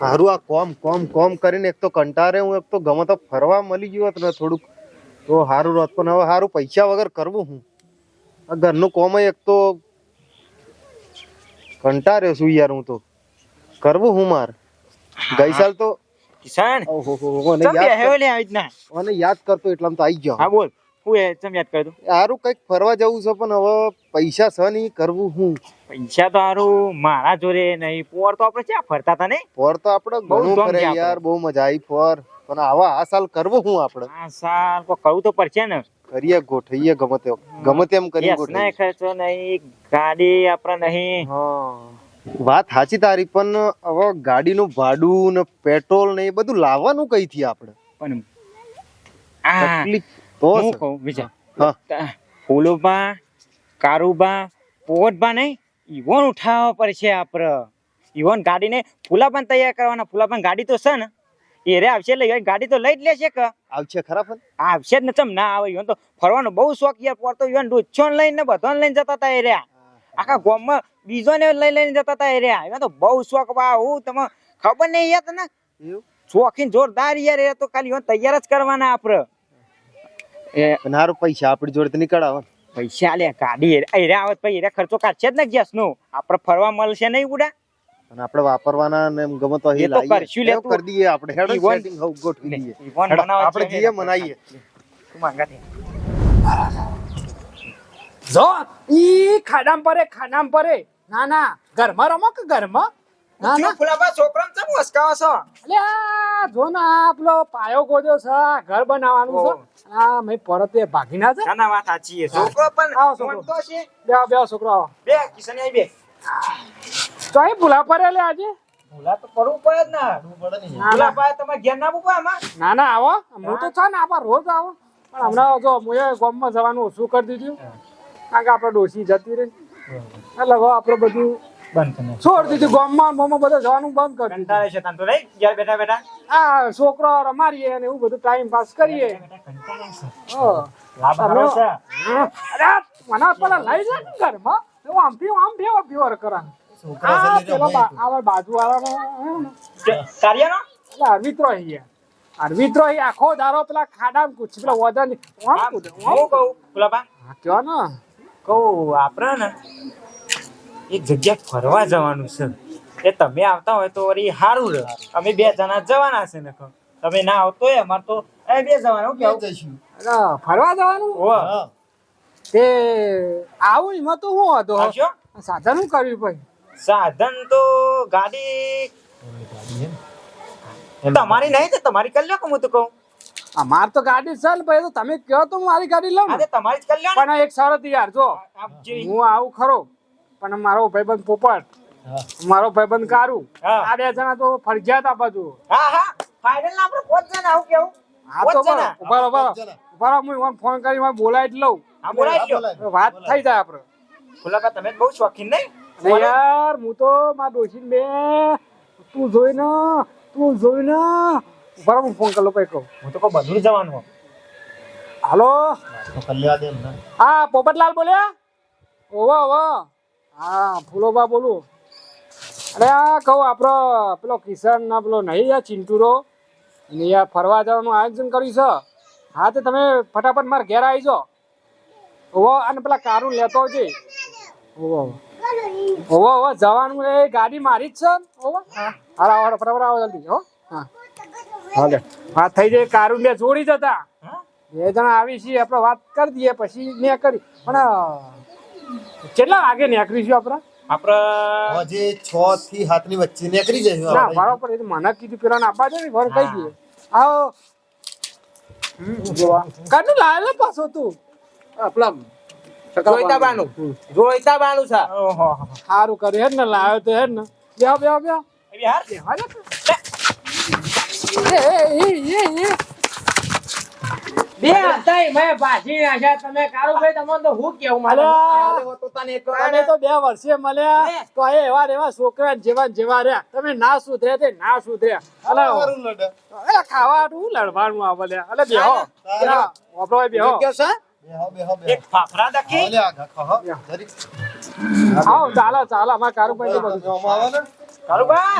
હારું આ કોમ કોમ કોમ કરીને એક તો કંટારે હું એક તો ગમે તો ફરવા મળી ગયું હતું ને થોડુંક તો હારું રોત પણ હવે સારું પૈસા વગર કરવું હું આ ઘરનું કોમ એક તો કંટાળ્યો છું યાર હું તો કરવું હું માર ગઈ સાલ તો કિસાન ઓહો હો હો, મને યાદ બેહ્યો કર- લે મને યાદ કરતો એટલામાં તો આવી ગયો હા બોલ હું એ ચમ યાદ હારું કંઈક ફરવા જવું છે પણ હવે પૈસા છે નહીં કરવું હું? પૈસા તો સારું મારા જોડે નહીં. પોર તો આપણે ક્યાં ફરતા હતા ને ફોર તો આપણે ઘણું ફરે યાર બહુ મજા આવી ફોર. પણ આવા આ સાલ કરવું હું આપણે? આ સાલ કો કરવું તો પડશે ને. કરીએ ગોઠવીએ ગમે તે ગમે તેમ કરીએ ગોઠવીએ. ના ખર્ચો નહીં ગાડી આપણે નહીં. વાત સાચી તારી પણ હવે ગાડીનું ભાડું ને પેટ્રોલ ને એ બધું લાવવાનું કઈથી આપણે? પણ તકલીફ હું. કહું હા. ફૂલોબા કારુબા પોવટબા નહીં ઈવોન ઉઠાવવા પડશે આપણે ઈવોન ગાડીને પણ તૈયાર કરવાના. ફૂલાપાન ગાડી તો છે ને. એ રે આવશે એટલે ગાડી તો લઈ જ લેશે કે. આવશે ખરા પણ? આવશે જ ને ચમ ના આવે. ઈવોન તો ફરવાનો બહુ શોખ યાર. પડતો ઈવોન ડોચ્છો લઈને બધાને લઈને જતા હતા એ રહ્યા. આખા ગામમાં બીજોને લઈ લઈને જતા હતા એ રહ્યા. ઈવોન તો બહુ શોખ. બા હું તમે ખબર નહીં યાર તને. શોખીન જોરદાર યાર એ તો ખાલી ઈવોન તૈયાર જ કરવાના આપણે એ પણ પૈસા આપણી જોડે તો પૈસા લે કાઢી અરે આવત પછી એ ખર્ચો કાઢશે જ ને ગેસ નો. આપણે ફરવા મળશે નહીં ઉડા. અને આપણે વાપરવાના ને એમ ગમે તો અહીં તો લાવીએ. કરશું લે કરી દઈએ આપણે. હેડ સેટિંગ setting ગોઠવી દઈએ. આપણે જઈએ મનાઈએ તું માંગા થે જો ઈ ખાડામ પરે ખાડામ પરે ના ના ઘરમાં રમો કે ઘરમાં? ના ના. અલે આ જો ને આપલો પાયો ગોદ્યો છે ઘર બનાવવાનું છે. આ મેં પરતે ભાગી ના છે. ના ના વાત સાચી છે. છોકરો પણ આવો છોકરો. છે. બે બે છોકરો આવો. બે કિશન આઈ બે. તો એ ભૂલા પડે લે આજે? ભૂલા તો કરવું પડે જ ને. ના ભૂલા ના પાય તમારે ઘેર ના મૂકવા આમાં? ના ના આવો. હું તો છે ને આપા રોજ આવો. પણ હમણાં જો મુએ ગામમાં જવાનું ઓછું કરી દીધું. કારણ કે આપણે ડોસી જતી રહી. એટલે આપણે બધું બંધ કરે દીધું ગામમાં મોમાં બધે જવાનું બંધ કરી કંટાળે છે તને નહીં? ઘેર બેઠા બેઠા? આ છોકરો રમાડીએ અને એવું બધું ટાઈમ પાસ કરીએ. હા. છે. અરે મને પેલા લઈ જાય ને ઘરમાં. હું આમથી આમ ફેવર કરા આ પેલો બાજુ વાળાનો કાર્યનો એટલે અરવિત્રો અહીંયા અરવિત્રો આખો દારો પેલા ખાડા પેલા આમ કૂદે, આમ હું કહું ભૂલા પા કયો ને? કહું આપણે ને. એક જગ્યા ફરવા જવાનું છે. એ તમે આવતા હોય તો વળી સારું રહે. અમે બે જણા જવાના છે ને કહું. તમે ના આવતો હોય અમારે તો એ બે જવાનું કેવું? જઈશું. ફરવા જવાનું? ઓહો. તે આવું એમાં તો હું હતો? સાધન શું કર્યું પછી સાધન તો ગાડી તમારી નહીં તો તમારી કરી લો કે હું તો કહું? અમાર તો ગાડી ચાલ ભાઈ તો તમે કહો તો હું મારી ગાડી લઉં. તમારી જ કરી લો પણ એક શરત યાર જો હું આવું ખરો. પણ મારો ભાઈબંધ પોપટ. મારો ભાઈબંધ કારું. આ બે જણા તો ફરજિયાત આપા છું હા હા. ફાઇનલ ના આપણે પહોંચ જણા આવું કેવું? હા તો ઊભા ઊભા ઊભા હું ઈવોને ફોન કરી જ લઉં. હા લ્યો વાત થઈ જાય આપણે તમે બહુ શોખીન નહીં? યાર હું તો મારા ડોશીને બે તું જોઈ ને તું જોઈ ને ઊભા હું ફોન કરી લઉં કઈ કહું. હું તો કહું બધું જવાનું હાલો? હા પોપટલાલ બોલ્યા? ઓવો ઓવો હા ફૂલોબા બોલું. અરે આ કહું આપણો પેલો કિશન ના પેલો નહીં યા ચિંટુરો યાર ફરવા જવાનું આયોજન કર્યું છે. હા તો તમે ફટાફટ મારા ઘેર આવી જાઓ. ઓવો અને પેલા કારું લેતો છે ઓવો ઓવો ઓવો જવાનું એ ગાડી મારી જ છે ને? ઓવો હા. હાલો ફટાફટ આવો જલ્દી હો. હા. હાલે. વાત થઈ જાય કારું બે જોડી જતા હા? બે જણા આવી છીએ આપણે વાત કરી દઈએ પછી મેં કરી. પણ કેટલા વાગે નીકળીશું આપણે? આપણે હજી છ થી સાતની વચ્ચે નીકળી જઈશું ના. બરાબર એ તો મને કીધું પેલા આપવા દે ને ઘર કઈ દઈએ આવો. કાનું લાયેલો પાછો તું? આપલા. જોઈતાબાનું. છે. ઓહો. સારું કરે હેડ ને લાવ્યો તો હેડ ને. બેહો બેહો બેહો. એવી બેહો લે. એ, એ, એ, એ, એ. બે હતા મેં ભાજી નાખ્યા તમે કારુભાઈ તમને તો હું કેવું. અમે તો બે વર્ષે મળ્યા. તો એ એવા એવા છોકરા જેવા જેવા રહ્યા. તમે ના સુધરે તે ના સુધરે. અલે સારું લડે. અલે ખાવાનું હું લડવાનું આ લે અલે બેહો એ બેહો બેહો, બેહો. એક ફાફડા દકી. આવો ચાલો ચાલો. અમારે કારુભાઈ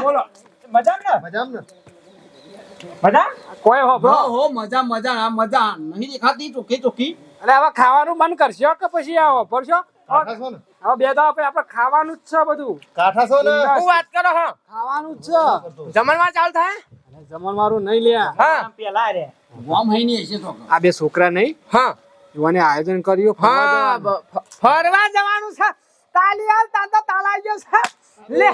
બોલો મજામાં ને. મજામાં? ને મજા કોઈ હો બ્રો હો મજા મજા આ મજા. નહીં દેખાતી ચોખ્ખી ચોખ્ખી. અરે હવે ખાવાનું મન કરશો કે પછી આવો? ને? હવે બે દાડા પછી આપણે ખાવાનું જ છે બધું. કાઠા છો ને. શું વાત કરો હા. ખાવાનું જ છે. જમણમાં ચાલ થાય? જમણવારું નહીં લ્યા. હા. પેલા રે. ગોમ હઈ નહીં છે તો. આ બે છોકરા નહીં? હા. યુવાને આયોજન કર્યું ફરવા હા જવાનું. ફરવા જવાનું છે. તાલી હાલ તાતા તાલા ગયો છે. લે.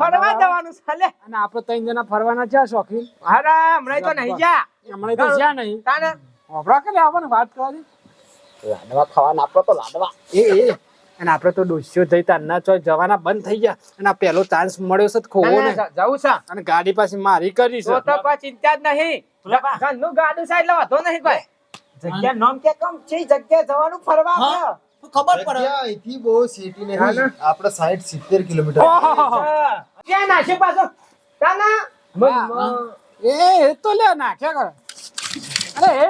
ફરવા જવાનું છે લે. અને આપણે ત્રણ જણા ફરવાના છે શોખીન. અરે હમણાં તો નહીં જા હમણાં તો જ્યાં નહીં. તાને? હોભળો કે લે આપણને વાત કરવાની? લાડવા ખાવાના આપણે તો લાડવા. એ એ. અને આપણે તો ડોસ્યો થઈ તારના ચોય જવાના બંધ થઈ ગયા. અને આ પહેલો ચાન્સ મળ્યો છે તો ખોવો ને. જવું છે. અને ગાડી પાછી મારી કરી તો છે. તો પા ચિંતા જ નહીં. ગાડું છે એટલે વાંધો નહીં કોઈ. જગ્યા નામ કે કમ છે જગ્યા જવાનું ફરવા. ખબર પડે. અહીંથી બહુ સિટી ને આપણે સાઠ સિત્તેર કિલોમીટર. ક્યાં નાખે પાછો? એ એ તો લે નાખે કરે. અરે એ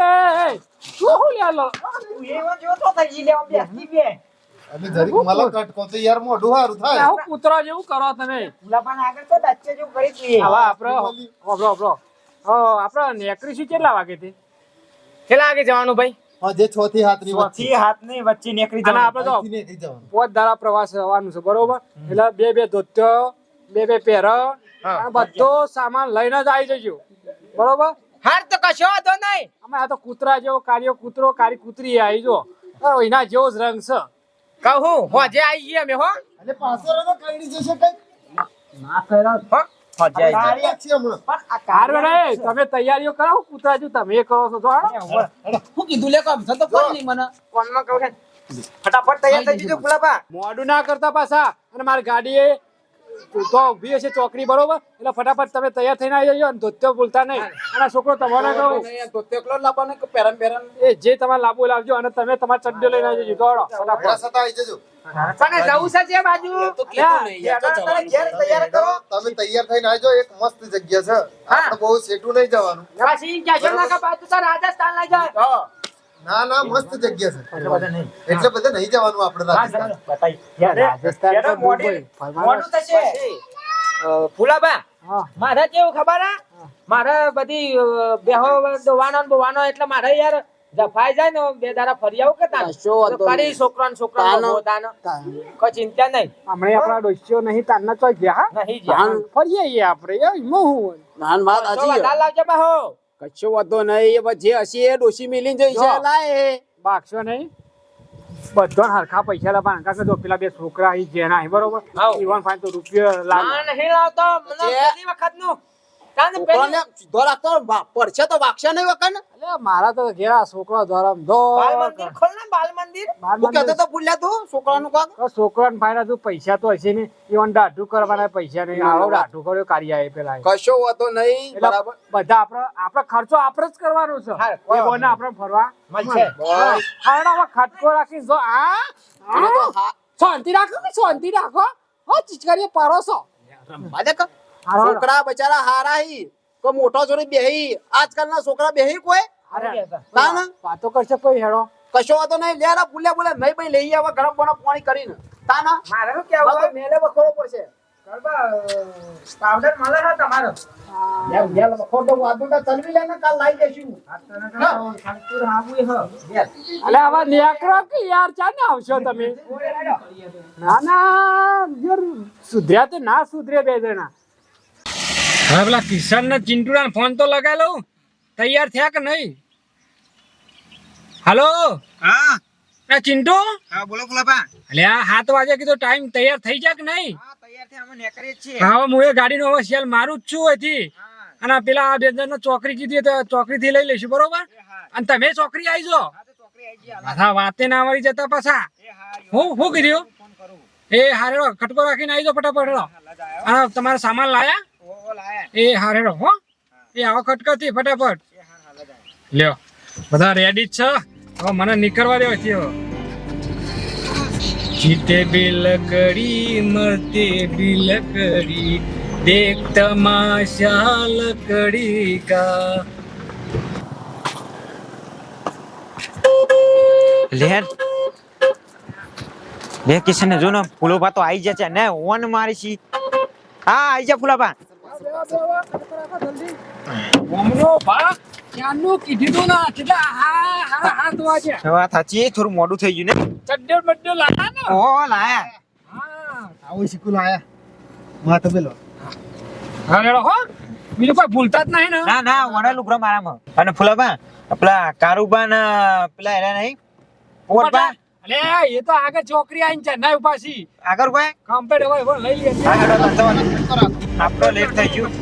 એ, તું હું લે લો? તું જો તો થઈ ઈ લેવા બેસતી બે. અને જરીક મલક કટકો તો યાર મોઢું સારું થાય. આવું કૂતરા જેવું કરો તમે. ભુલાબાને આગળ તો દાચ્ચે જેવું કરી દઈએ. હવે આપણે ઓબરો ઓબરો હો આપણે નેકરી શું કેટલા વાગે થી કેટલા વાગે જવાનું ભાઈ? હા જે છ થી સાતની વચ્ચે. થી હાથની વચ્ચે નીકળી જવાનું. આપણે તો પોત દાડા પ્રવાસ જવાનું છે બરોબર? એટલે બે બે ધોત્યો બે બે પહેર બધો સામાન લઈને જ આવી જજો. બરોબર? હાર તો કશો વાંધો નહીં. અમે આ તો કૂતરા જેવો કાર્યો કૂતરો કારી કૂતરી આવી જો. એના જેવો જ રંગ છે. કહું હોજે આવી ગયા અમે હો. એટલે પાછો રંગ કાઢી જશે કઈ ના કર્યા તમે તૈયારીઓ કરાવો કૂતરા જો તમે કરો છો. હું? કીધું લે કામ તો કોણ નહીં મને? ફોનમાં કહું ફટાફટ તૈયાર થઈ જજો ભુલાબા મોડું ના કરતા પાછા અને મારી ગાડી એ તો ઊભી હશે ચોકડી બરોબર એટલે ફટાફટ તમે તૈયાર થઈને આવી જજો અને ધોત્યો ભૂલતા નહીં. અને છોકરો તમારા કહો ધોત્યો લાવવાનો કે પેરન પેરન એ જે તમારે લાવવું લાવજો અને તમે તમારા ચડ્ડો લઈને આવી જજો. દોડો ફટાફટ. આવી જજો. પણ જવું છે જે બાજુ? તો કીધું નહીં, યાર, તારે ઘેર તૈયાર કરો. તમે તૈયાર થઈને આવજો એક મસ્ત જગ્યા છે. આપણે બહુ સેટું નહીં જવાનું. પછી ક્યાં ના કા બાજુ તો રાજસ્થાન લઈ જાય ના ના મસ્ત જગ્યા છે. એટલે બધા નહીં. એટલે બધે નહીં જવાનું આપણે રાજસ્થાન. રાજસ્થાન તો થશે. ફુલાબા મારા મારે કેવું ખબર મારે બધી બેહો દોવાનો ને બોવાનો એટલે મારે યાર જફાઈ જાય ને બે દારા ફરી આવું કે તાન તો કરી છોકરા ને છોકરા કોઈ ચિંતા નહીં. હમણાં આપણા ડોસ્યો નહીં તારના ચોય ગયા. નહીં જ્યાં ફરીએ આઈએ આપણે. એ એમાં હું નાન વાત આજી લાવજો બાહો કશો વાંધો નહીં એ જે હશે એ ડોસી મિલી જઈશ છે જો. લાય બાગશો નહીં. બધો હરખા પૈસા લાવવા કારણ કરજો પેલા બે છોકરા અહીં જેના અહીં બરોબર. ઇવન ઈવન ફાઈન તો રૂપિયો લાગે ના નહીં લાવતો. મને જે- પેલી વખત નું તાન સીધો રાખતો પડશે તો વાગશે નહીં વખત એટલે મારા તો ઘેર છોકરો ધરમ ધો બાલ મંદિર ખોલ ને બાલ મંદિર. હું કહેતો તો ભૂલ્યા તું છોકરાનું કાક છોકરા ફાયદા તું પૈસા તો હશે નહીં. ઈવન દાઢું કરવાના પૈસા નહીં. આવો દાઢું કર્યો કાઢી આવે પેલા કશો વાંધો નહીં બરાબર. બધા આપડે આપણે ખર્ચો આપણે જ કરવાનો છે. એ બોને આપણે ફરવા. મળશે. હારડામાં ખટકો રાખી જો આ શાંતિ રાખો શાંતિ રાખો? હો ચીચકારીએ પારો છો. રમવા દે કે. છોકરા બચારા હારા હી. કોઈ મોટો જોડે બેહી. આજકાલના છોકરા બેહી કોઈ? ના ના. વાતો કરશે કોઈ હેડો. કશો વાતો નહીં. લે રા ભૂલ્યા ભૂલ્યા નહીં ભાઈ લઈ આવા ગરમ ગરમ પાણી કરીને. તા ના. મારે શું કેવું હોય? મેલે વખોડો પડશે. પાવડર મળે છે તમારો? યાર મેલ વખોડો. વાદો તો ચલવી લે ને કાલ અલે નેકરો કે યાર આવશો તમે? ના ના સુધર્યા તો ના સુધરે બે જણા. હવે પેલા કિશન ને ચિંટુડા ફોન તો લગાવી લઉં. તૈયાર થયા કે નહીં? હાલો? હા. ના ચિંટુ? હા બોલો ભુલાબા અલે આ સાત વાગે કીધો ટાઈમ તૈયાર થઈ જાય કે નહીં? હા તૈયાર થઈ અમે નીકળીએ છીએ. હા હું એ ગાડીનો હવે સેલ મારું જ છું અહીંથી. અને પેલા આ બે જણને ચોકરી કીધી તો ચોકરી થી લઈ લઈશું બરોબર? અને તમે ચોકરી આવી જો હા વાતે ના વળી જતા પાછા. હા હું શું કીધું? એ હારેડો ખટકો રાખીને આવી જાઓ ફટાફટ અને તમારો સામાન લાયા? ઓ હાર હેડો એ હારેડો હો. એ આવો ખટકાથી ફટાફટ. એ હા હાલા જાયો લ્યો. બધા રેડી જ છે? હવે મને નીકળવા દેવો છે જીતે બિલકડી મરતે બિલકડી દેખ તમાશા લકડી કા લેર. લે કિશન જો ને ફૂલોભા તો આવી જાય છે. ને ઓન મારી છી હા આવી જા ફૂલાબા થોડું મોડું થઈ ગયું ને ચડ્ડો બડ્ડો લાગા ને ઓ લાયા હા આવું શીખું લાયા માં. પેલો હા લેડો હો બીજું કોઈ ભૂલતા જ નહીં ને ના ના વડા મારામાં અને ફુલાબા પેલા કારુબા ના પેલા એના નહીં પોટબા અલે એ તો આગળ છોકરી આઈને ચેન્નાઈ ઉપાસી. આગળ ભાઈ કમ્પ્લીટ હોય લઈ લે આગળ આપણો લેટ થઈ ગયું.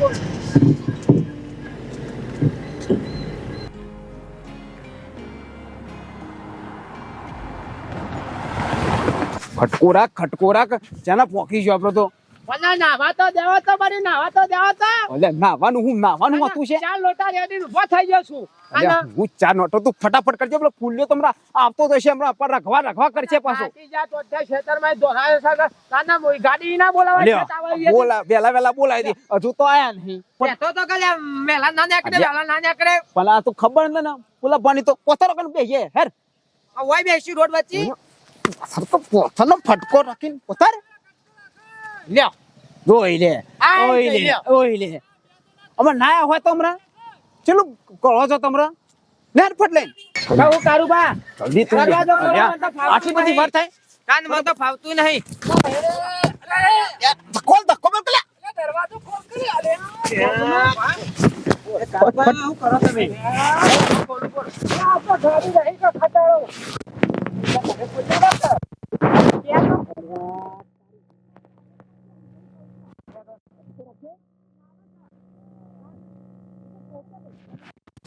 ખટકોરાક ખટકોરાક ચાના પોકી ગયો આપડે તો. મને નાવા તો દેવો તો મારી નાવા તો દેવો તો. અલ્યા નાવાનું હું નાવાનું હતું છે? ચાર લોટા રેડી ઊભો થઈ ગયો છું. હું ચા નોટો તું ફટાફટ કરજે પેલો ફૂલ્યો તમને આવતો તો છે હમણાં પર રખવા રખવા કરશે પાછો. તો ખેતરમાં છે તાના મોઈ ગાડી ના બોલાવા બોલા વેલા વેલા બોલાવી દે. હજુ તો આયા નહીં. તો કલ્યા મેલા ના નીકળે વેલા ના નીકળે. પણ તું ખબર ન ને પાણી તો પોતાનો કન બેહીએ હેર. આ ઓય બેસી રોડ વચ્ચે? સર તો પોતાનો ફટકો રાખીને પોતાર લ્યો. જોઈ લે આ ઓય જોઈ લે લ્યો. ઓય લે અમે નાયા હોય તો હમણાં ચલો કરો છો તમરા? નેર ફટ લઈને. કહું કારુબા જલ્દી તું. આટલી બધી. વાર થાય? કાન મને તો ફાવતું નહીં. ધક્કો ધક્કો મેં પેલા. દરવાજો ખોલ કરી આલે શું કરો તમે? આ તો ગાડી નહીં કે ખટાડો પીલે વાળા આ જવા દે ભાઈ તમે તો ઓન મેલી ના દે ઉડીને આયા તારે કાચું પડી ગયું બોલા અલ્યા,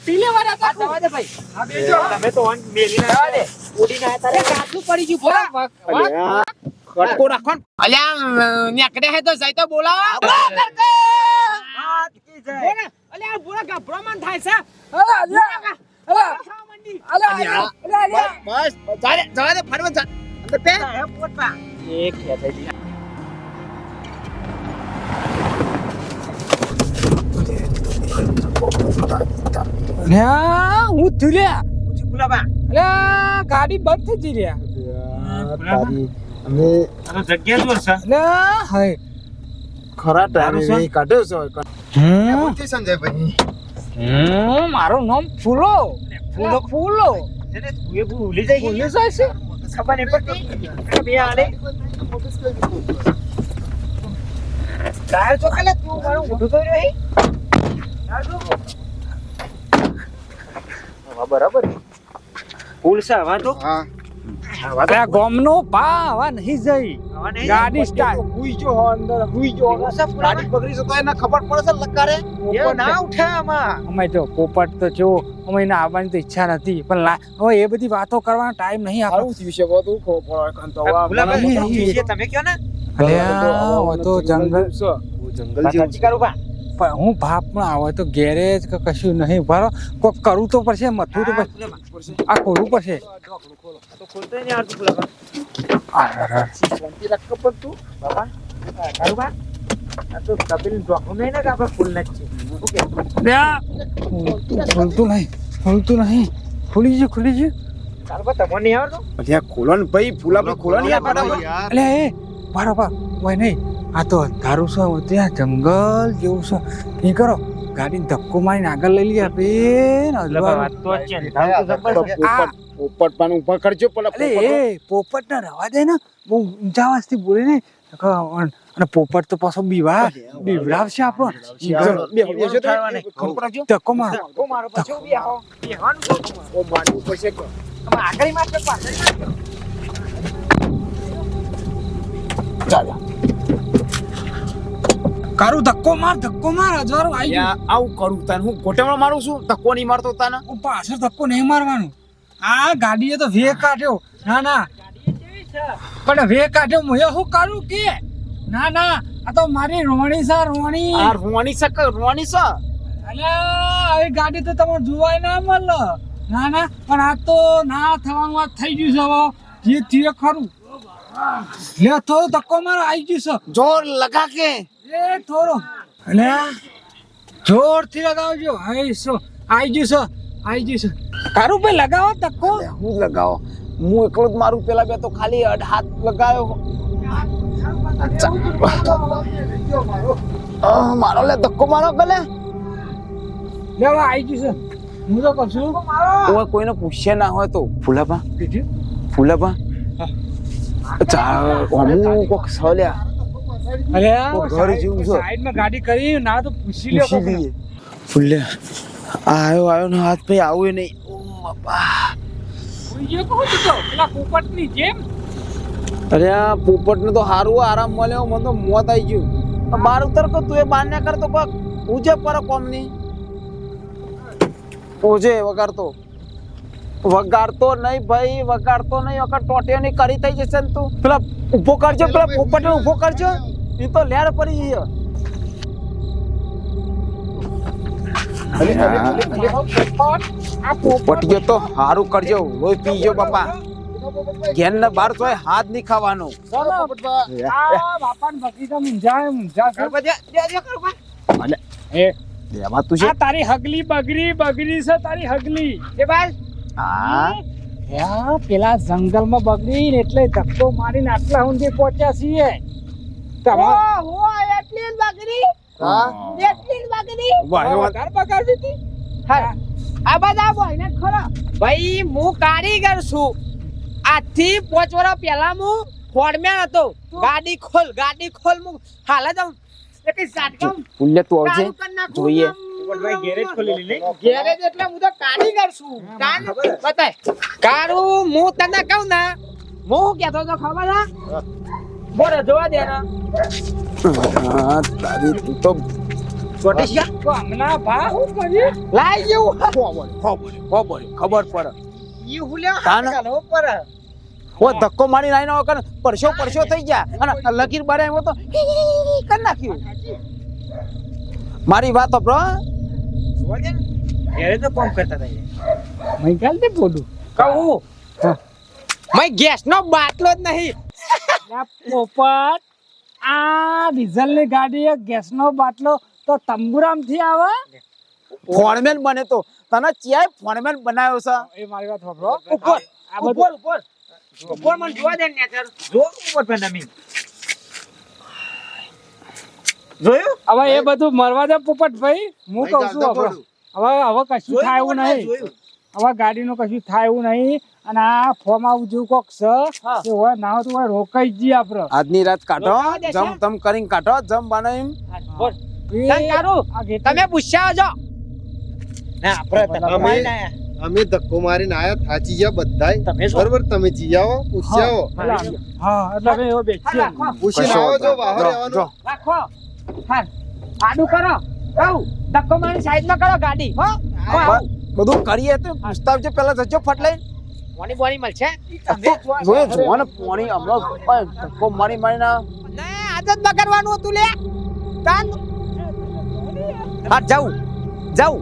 ખટકો રાખો ને. અલ્યા નીકળે હે તો જઈ તો બોલાવો. જાય બોલા. અલ્યા બોલા ગભરામણ થાય છે. અલ્યા અલ્યા. અલ્યા અલ્યા. બસ જા રે, જવા દે ફરવા જા. અંદર બે. પોટબા એક ખેતાઈ અલ્યા હું ધુલ્યા પૂછી ફુલાબા અલ્યા ગાડી બંધ થઈ જઈ રહ્યા તારી અમે જગ્યા જોર છે. અલ્યા હાય ખરા ટાઈમે છે? કાઢ્યો છે હમ. કોણથી સંજયભાઈ હમ મારું નામ ફૂલો. ફૂલો. ફૂલો. એને ભૂલી જાય ભૂલી જાય છે? ખબર નહીં પડતી. બે આલે. ટાયર તો ખાલે તું મારું મોઢું તો રહ્યો બરાબર. ઉલસા વાંધો. હા. આ ગોમનો ભા હવા નહીં જઈ. ગાડી સ્ટાર્ટ હુઈ જો હો અંદર હુઈ જો એવું છે ફુલાબા? ગાડી બગડી છે એને ખબર પડે છે લકારે? એ ના ઉઠે આમાં. અમે તો પોપટ તો જો અમે એને આવવાની તો ઈચ્છા નથી. પણ હવે એ બધી વાતો કરવાનો ટાઈમ નહીં આપણો સારું થયું છે બધું? ખબર પડે કાન તો હવે ફુલાબા, નહીં, શું નહીં. છે. તમે કયો ને? અલ્યા તો જંગલ છે. જંગલ જેવું પણ હું ભાપ પણ આવે તો ગેરેજ કે કશું નહીં ભરો કોક કરવું તો પડશે મથવું તો પડશે. આ ખોલવું પડશે. નહીં નહીં ખોલતું નહીં ખોલતું નહીં. ખુલી ગયું ખુલી નહીં અલ્યા ખોલો ને ભાઈ ફૂલા ખોલો ને યાર એટલે એ બરાબર હોય નહીં. આ તો અંધારું છે હવે ત્યાં જંગલ જેવું છે. એ કરો ગાડીને ધક્કો મારીને આગળ લઈ લઈએ બેન. ફુલાબા, વાત તો જ છે ને. તારું તો જબર છે. આ પોપટ પણ ઉપર કરજો એ પોપટ. ને રવા દે ને. બહુ ઊંચા અવાજથી બોલે ને. અને પોપટ તો પાછો બીવા બીવડાવશે આપણો. ધક્કો મારો. આગળ. ચાલો. કારું ધક્કો માર ધક્કો માર હજારો આવી ગયું. આવું કરું તને. હું ગોટેમાં મારું છું? ધક્કો નહીં મારતો તને? હું પાછળ ધક્કો નહીં મારવાનું. આ ગાડીએ તો વે કાઢ્યો. ના ના. પણ વે કાઢ્યો હું શું કરું કે? ના ના. આ તો મારી રોણી સા રોણી. આ રોવાની સા રોણી છે? અલ્યા આવી ગાડી તો તમને જોવાય ના મળે. ના ના. પણ આ તો ના થવાનું વાત થઈ ગયું છે હવે. જે થયું ખરું. લે થોડો ધક્કો મારો આવી ગયું જોર લગા કે? છે એ થોડો. અલ્યા જોરથી લગાવજો. હાઈ સો આવી ગયું છે. આવી ગયું છે. તારું ભાઈ લગાવો ધક્કો. હું લગાવો? હું એકલો જ મારું પેલા બે તો ખાલી અઢ હાથ લગાવ્યો આહ, મારો લે ધક્કો મારો પેલે લે આવી ગયું છે. હું તો કહું છું. કોઈને પૂછ્યા ના હોય તો. ફૂલાભા? કીધું? ફૂલાપા કોક સલ્યા અરે ઘર જેવું છે. સાઈડમાં ગાડી કરી ના તો પૂછી લે પૂછી લઈએ. ફૂલે આયો આયો ને હાથ ભાઈ આવું નહીં. ઓ બાપા. કહું તો પેલા પોપટની જેમ. અરે આ પોપટ ને તો સારું આરામ મળ્યો મને તો મોત આવી ગયું. બાર ઉતર કો તું એ બાર ના કરતો કોક ઉજે પર કોમની ઓજે વગાડતો વગાડતો નહીં ભાઈ વગાડતો નહીં. વગર ટોટિયો ની કરી થઈ જશે ને તું પેલા ઊભો કરજો પેલા પોપટ ઊભો કરજો. એ તો લેર પડી ગયો તો હારું કરજો. લોહી પીજો બાપા. ઘેર ને બાર તોય હાથ નહીં ખાવાનો. તું તારી હગલી બગરી બગરી છે તારી હગલી. એ ભાઈ હા. પેલા જંગલમાં બગડી ને એટલે ધક્કો મારીને આટલા સુધી પહોંચ્યા છીએ. એટલી એટલી. વધારે હતી. હા. આ બધા ભાઈને ખરા. ભાઈ હું કારીગર છું. આજથી પાંચ વર્ષ પહેલા હું ફોડમેન હતો. ગાડી ખોલ ગાડી ખોલ હું હાલ જ તું આવજે ચાલુ જોઈએ. પોપટભાઈ ગેરેજ ખોલી લીધી ગેરેજ એટલે હું તો કારીગર છું. કાન બતાય. કારું હું તને કહું ને. હું શું તો ખબર જોવા દે ને તારી તું તો પડે ઈ હુલ્યો તાન. પર. ઓ ધક્કો મારી નાઈ નો કર પરસો પરસો થઈ ગયા. અને લગીર બારે આવ્યો તો કરી નાખ્યું. મારી વાત બ્રો ગેરેજ તો કોમ કરતા હતા મેં કાલ તે બોલું કહું. મેં ગેસ નો બાટલો જ નહીં. આ પોપટ આ ડીઝલની ગાડી ગેસનો બાટલો તો તંબુરામથી આવે? ફોર્મેન બને તો. તને ચિયાય ફોર્મેન બનાવ્યો છે? એ મારી વાત સાંભળો. ઉપર ઉપર ઉપર. ઉપર મને જોવા દે ને નેચર જો ઉપર પર નમી જોયું? હવે એ બધું મરવા દે પોપટ ભાઈ. હું કહું છું હવે હવે હવે કશું થાય એવું નહીં. હવે ગાડીનું કશું થાય એવું નહીં. અને આ ફોર્મ આવું જેવું કોક છે એ હોય ના હોય તો રોકાઈ જઈએ આપણે. આજની રાત કાઢો જમ તમ કરીને કાઢો જમ બનાવીને. બોલ. એ- તને કારું? આ ગેટ- તમે પૂછ્યા છો ના આપણે અમે અમે ધક્કો મારીને આયા થાચી ગયા બધાય. તમે બરોબર? તમે જીયાવો પૂછ્યાવો હા એટલે હવે બેસી પૂછીને આવો જો બહાર. આવવાનું રાખો. હા આડું કરો. કહું ધક્કો મારી સાઈડમાં કરો ગાડી. હો. બધું કરીએ તો પૂછતા આવજો પેલા જજો ફટલાઈ મોની બોની મળશે. જોયે જોવાને પોણી હમણાં પણ ધક્કો મારી મારીને ના આદત જ બગાડવાનું હતું લે. તાન. હા જાઉં. જાઉં.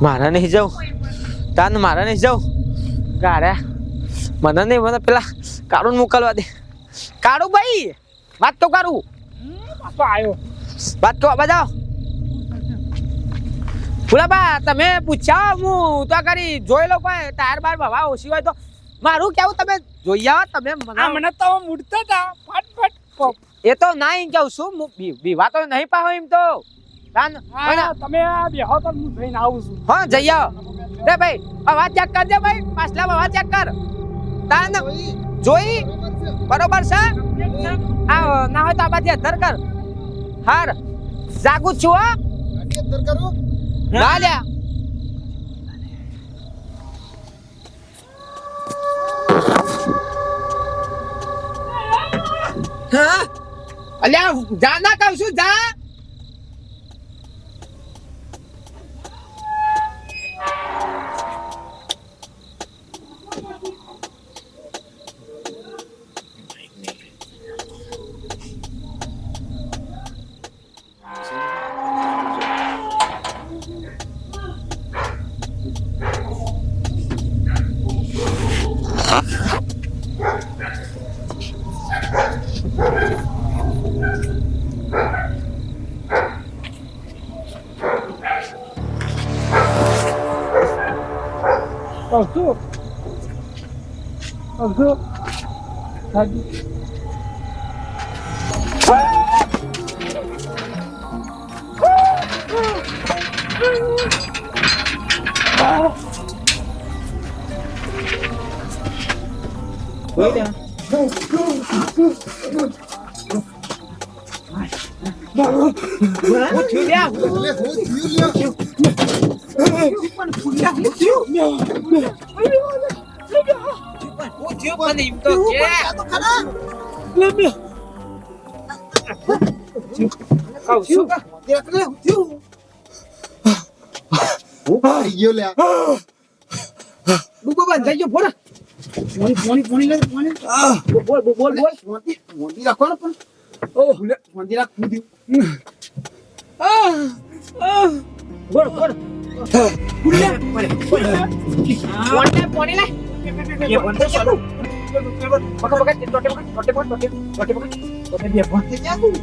મારા નહીં જાઉં. તાન મારા નહીં જાઉં. ગારે. મને નહીં મને પેલા કાળું મોકલવા દે. કાળું ભાઈ વાત તો કરું. આવ્યો વાત તો બજાવ ફુલાબા તમે પૂછ્યા હું તો કરી જોઈ લો કોઈ ટાયર બાર ભવા ઓછી હોય તો. મારું કેવું તમે જોઈ આવો તમે મને તો મૂડતા હતા ફટ ફટ એ તો ના એમ કેવું છું હું બીવા તો નહીં પાહો એમ તો. તમે આ બેહો તો હું જઈને આવું છું. હા જઈ આવો. રે ભાઈ અવાજ ચેક કરજે ભાઈ પાછલા અવાજ ચેક કર. તાન જોઈ? બરોબર છે? આ ના હોય તો આ બાજુ અધર કર. હાર. જાગુ છું ના લ્યા. હા? અલ્યા, જા ના કહું છું, જા. lagi. Wait lang. What you lang? What you lang? What you lang? What you lang? હું થયું પણ એમ તો કે. કહું છું કે આવી ગયો લ્યા. ડૂબો બંધ થઈ ગયો ફોન પોણી પોણી પોણી લે પોણી બોલ બોલ બોલ બોલ. મોંધી રાખો ને પણ. ઓ મોંધી રાખ કૂદ્યું બોલ બોલ પોણી પોણી લે. dia ponte dia ponte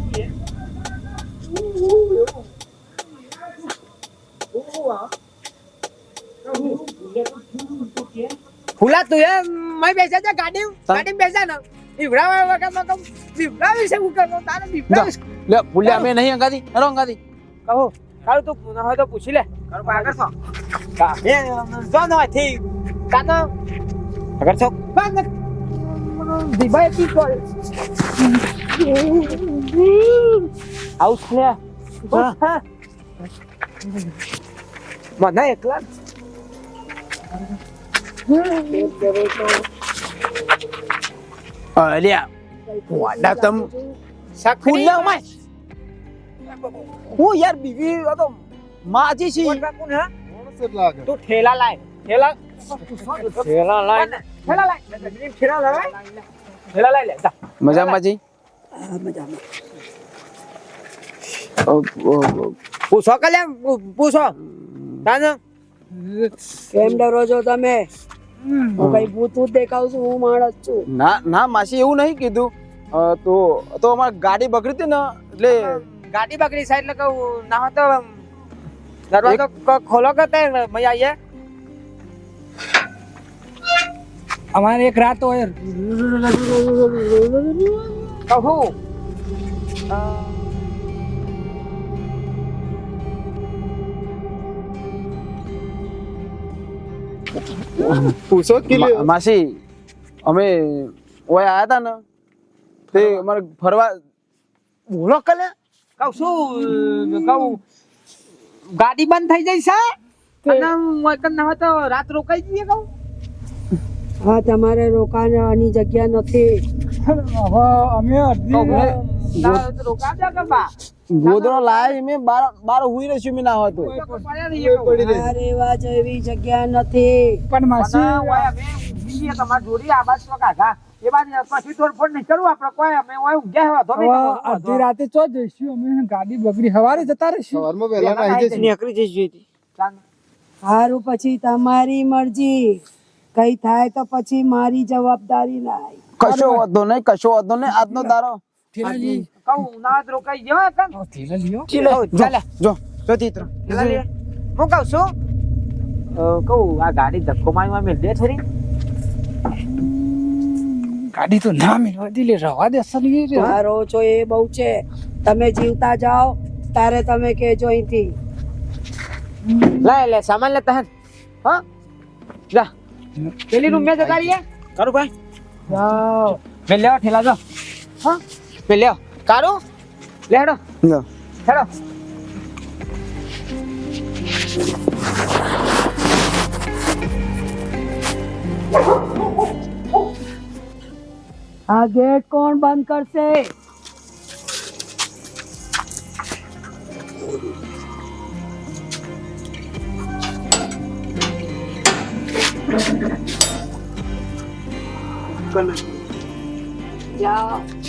તું એ મય બેસા છે ગાડી ગાડી બેસા ને. બીવડાવા વગર તો કહું બીવડાવી છે હું કરતો તારે બીવડાવી લે ભૂલ્યા અમે નહીં અંગાદી હેરો અંગાદી કહો કાળું તું ન હોય તો પૂછી લે. કાળું આગળ છો? કા એ જો ન હોયથી કાનો આગળ છો? બંધ પી તી કોલ આઉસ લે મને એકલા? અલ્યા વાડા તમ સખરી ફૂલ્યા માં હું યાર બીવી આ તો માજી છી કોણ હા લાગે તું ઠેલા લાય ઠેલા ઠેલા લાય ને ઠેલા લાય ઠેલા લાય ઠેલા લાય લે જા મજામાં જી પૂછો કલ્યા પૂછો તાને કેમ ડરો છો તમે? હું કઈ ભૂતું દેખાવ છું હું માણસ છું. ના ના માસી એવું નહીં કીધું. તો તો અમાર ગાડી બગડી હતી ને એટલે ગાડી બગડી સાઈડ એટલે કહું ના તો દરવાજો ખોલો કે તે મય આઈએ? અમારે એક રાત હોય. કહું. પૂછો કે માસી અમે ઓય આયા હતા ને? તે અમારે ફરવા બોલો કલે. કહું શું કહું. ગાડી બંધ થઈ જઈ છે અને મોકન ના હોય તો રાત રોકાઈ જઈએ કહું. હા તમારે રોકાવાની જગ્યા નથી. હવે અમે ગોદડો લાયા મેં બાર બાર હુઈ રહ્યો છું મેં ના હોય તો. પડ્યા રહીએ કહું. આ રેવા જેવી જગ્યા નથી. પણ માસી અમે ઊંઘી જોડી આ બાજુ કાકા એ બાજુ પછી તોડફોડ નહીં કરવું આપણે કોઈ અમે ઓય બી હવે નહીં અડધી રાતે ચો જઈશું અમે ગાડી બગડી હવારે જતા રહીશું. સવારમાં ના આવી જઈશું. નીકળી જઈશું. સારું પછી તમારી મરજી. કઈ થાય તો પછી મારી જવાબદારી નાય. કશો વાંધો નહીં કશો વાંધો નહીં આજનો દારો કહું ના રોકાઈ ગયો થેલા લ્યો ચાલે. જો. જો લે. હું કહું છું? કહું આ ગાડી ધક્કો મારી મેળ દે થોડી ગાડી તો ના મિલવા દિલે રવા દે એ છો એ બહુ છે. તમે જીવતા જાઓ તારે તમે કેજો અહીંથી. લે લે સામાન લેતા હે હા. જા. પેલી રૂમ મેં જગાડીએ. કરું ભાઈ. જાઓ. મે લેવા ઠેલા જો હા. મે લેવા કારું લે હેડો લો. હેડો આ ગેટ કોણ બંધ કરશે જાઓ